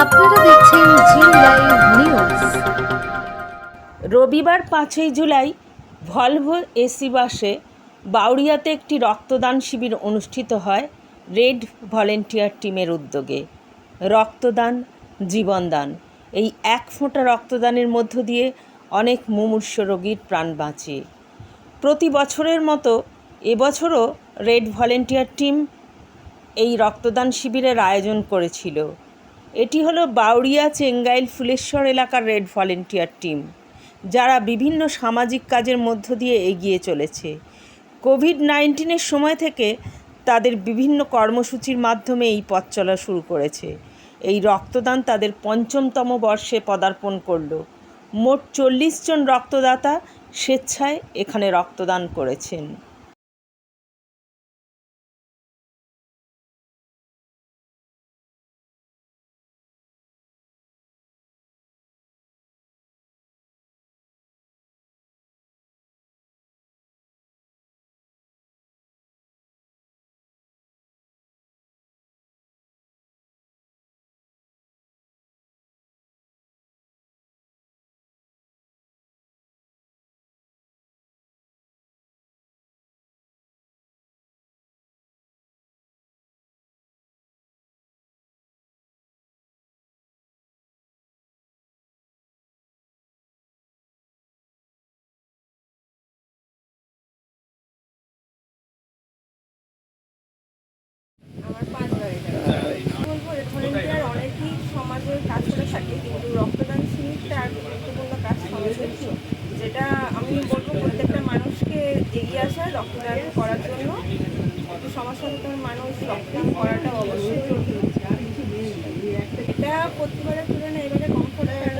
আপনারা দেখছেন জি live news রবিবার পাঁচই জুলাই ভলভো এসি বাসে বাউরিয়াতে একটি রক্তদান শিবির অনুষ্ঠিত হয় রেড ভলেন্টিয়ার টিমের উদ্যোগে। রক্তদান, জীবনদান, এই এক ফোঁটা রক্তদানের মধ্য দিয়ে অনেক মুমূর্ষ রোগীর প্রাণ বাঁচে। প্রতি বছরের মতো এবছরও রেড ভলেন্টিয়ার টিম এই রক্তদান শিবিরের আয়োজন করেছিল। এটি হলো বাউরিয়া চেঙ্গাইল ফুলেশ্বর এলাকার রেড ভলেন্টিয়ার টিম, যারা বিভিন্ন সামাজিক কাজের মধ্য দিয়ে এগিয়ে চলেছে। কোভিড নাইন্টিনের সময় থেকে তাদের বিভিন্ন কর্মসূচির মাধ্যমে এই পথ চলা শুরু করেছে। এই রক্তদান তাদের পঞ্চমতম বর্ষে পদার্পণ করল। মোট চল্লিশ জন রক্তদাতা স্বেচ্ছায় এখানে রক্তদান করেছেন। সমাজে কাজ করে থাকে, কিন্তু রক্তদান শিবিরটা আর গুরুত্বপূর্ণ কাজ সমাজের যেটা আমি বলব প্রত্যেকটা মানুষকে এগিয়ে আসা রক্তদান করার জন্য। সমাজ সচেতন মানুষ রক্তদান করাটা অবশ্যই জরুরি। এটা প্রতিবারের তুলনায় এবারে কমফোর্ট এদের